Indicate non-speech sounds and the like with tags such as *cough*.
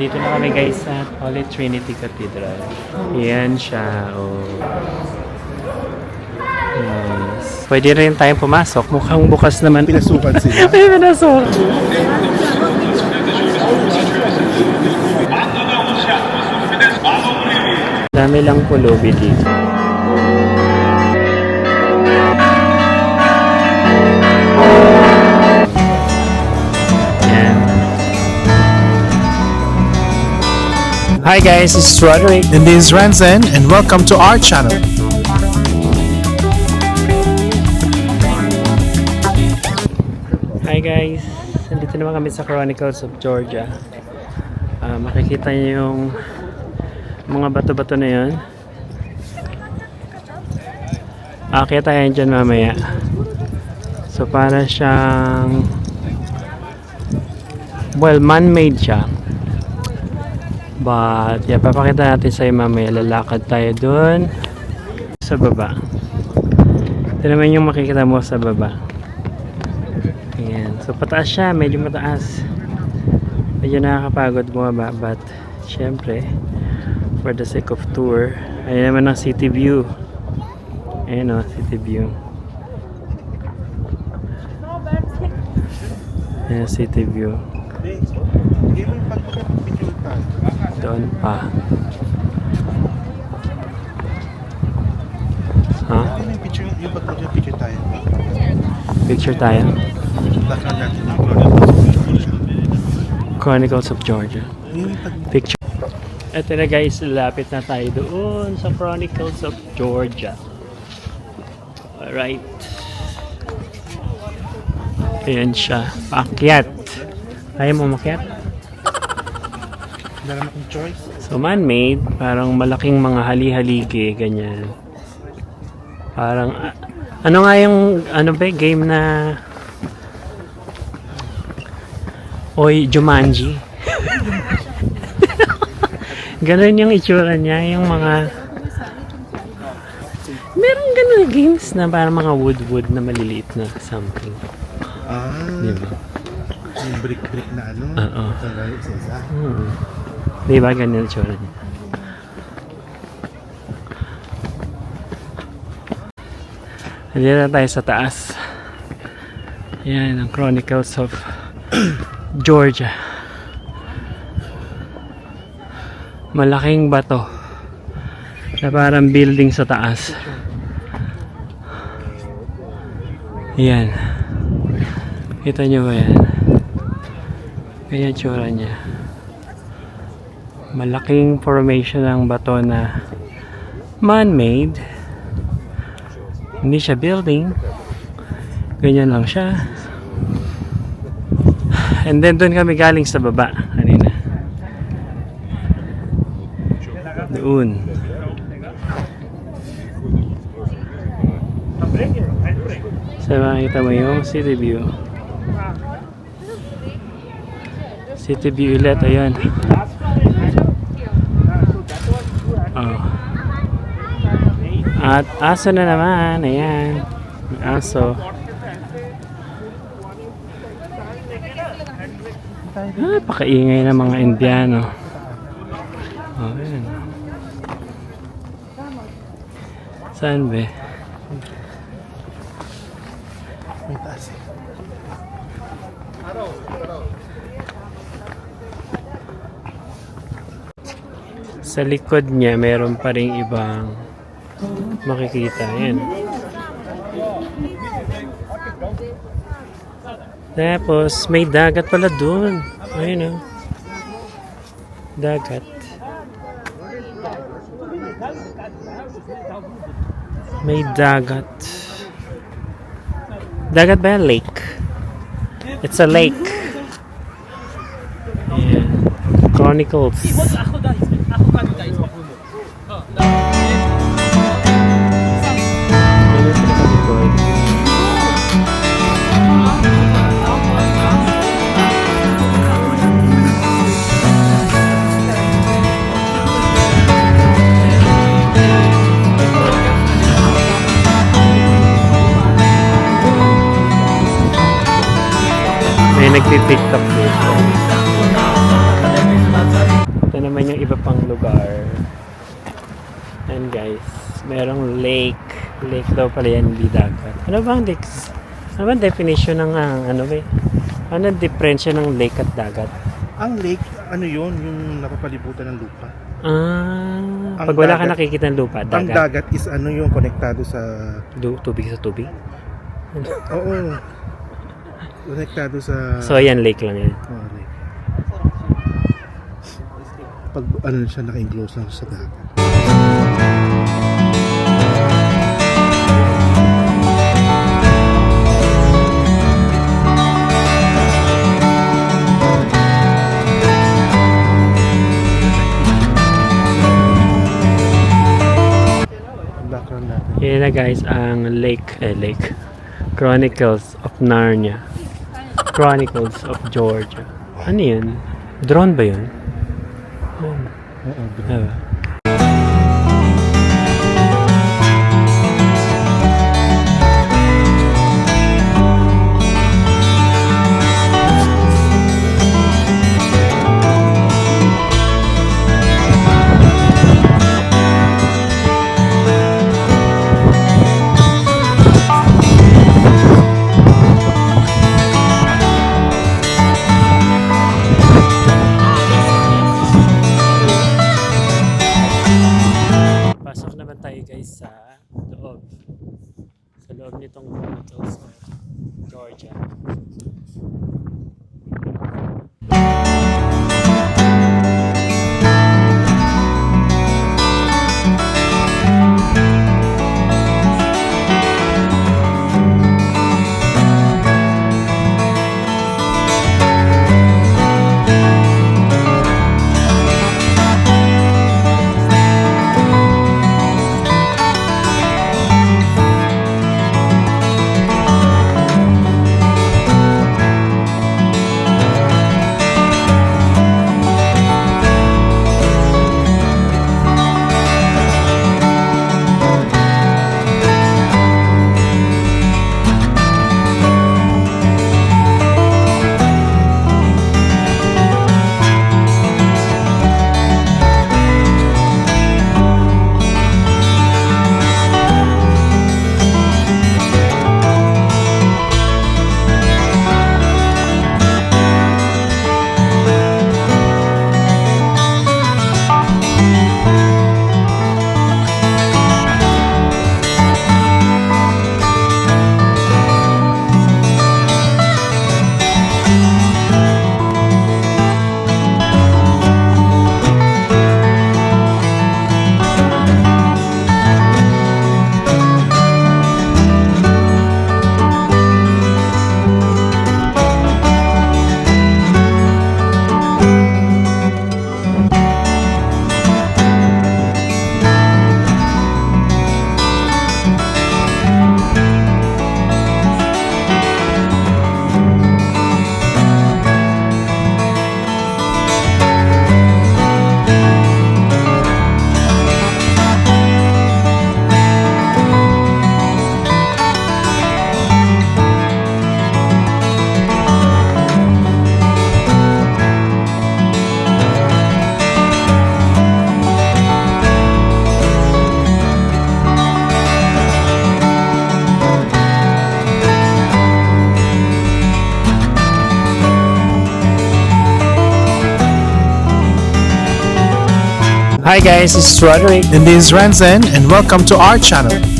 Nandito na kami guys sa Holy Trinity Cathedral. Yan siya. Oh. Nice. Pwede rin tayong pumasok. Mukhang bukas naman. Pinasukan sila. *laughs* Ay, pinasok. Dami lang pulubi dito. Hi guys, it's Roderick. And this is Ranzen, and welcome to our channel. Hi guys, nandito naman kami sa Chronicles of Georgia. Ah, makikita niyo yung mga bato-bato na yun. Akit tayo dyan mamaya. So para siyang well, man-made siya. But, yeah, papakita natin sa'yo mamaya. Lalakad tayo dun sa baba. Ito naman yung makikita mo sa baba. Ayan. So, pataas siya. Medyo mataas. Medyo nakakapagod bumaba. But, syempre, for the sake of tour, ayan naman ang city view. Ayan o, city view. Ayan, city view. Doon pa. Ha? Picture, tayo. Chronicles of Georgia. Picture. Ito na guys, lapit na tayo doon sa Chronicles of Georgia. Alright. Ayan siya. Paakyat. Kaya mo makyat? Wala akong choice. So man-made, parang malaking mga hali-haligi, ganyan. Parang, ah, ano nga yung, ano ba, game na, Oy, Jumanji. *laughs* ganun yung itsura niya, yung mga, meron ganun games na parang mga wood-wood na maliliit na something. Ah, Di ba? Yung brick-brick na ano. Oo. Talaga isa-isa. Hmm. Di ba ganyan yung itsura niya? Nandito na tayo sa taas. Yan ang Chronicles of *clears throat* Georgia. Malaking bato na parang building sa taas. Yan. Kita nyo ba yan? Ganyan tsura niya. Malaking formation ng bato na man-made. Hindi siya building. Ganyan lang siya. And then doon kami galing sa baba kanina. Doon. Sa makikita mo yung city view. City view ulit, ayan. Oh. At aso na naman, ayan. May aso. Ah, pakaingay ng mga Indiano. Oh, ayan. Saan ba? May taas eh. Sa likod niya, meron pa rin ibang makikita. Yan. Tapos, may dagat pala dun. Ayun o. Dagat. May dagat. Dagat ba? Lake. It's a lake. Ayan. Chronicles. Ano sila kalikod? May nagtitiktok dito. Lugar. And guys, merong lake. Lake daw pala yan, hindi dagat. Ano bang lake? Ano bang definition ng ah, ano ba? eh? Ano ang diferensya ng lake at dagat? Ang lake, ano yun? Yung napapalibutan ng lupa. Ah, Ang pag wala ka dagat- nakikita ng lupa, Ang dagat. dagat is ano yung konektado sa... Du- tubig sa tubig. *laughs* Oo. Konektado sa... So, ayan, lake lang yan. Oo, lake. Pag ano siya, naka-enclose lang sa dagat. Yan na guys, ang lake, eh, lake. Chronicles of Narnia. Chronicles of Georgia. Ano yun? Drone ba yun? Ano? Oo, loob. Sa loob nitong Chronicles of Georgia. Hi guys, this is Roderick. And this is Ranzen, and welcome to our channel.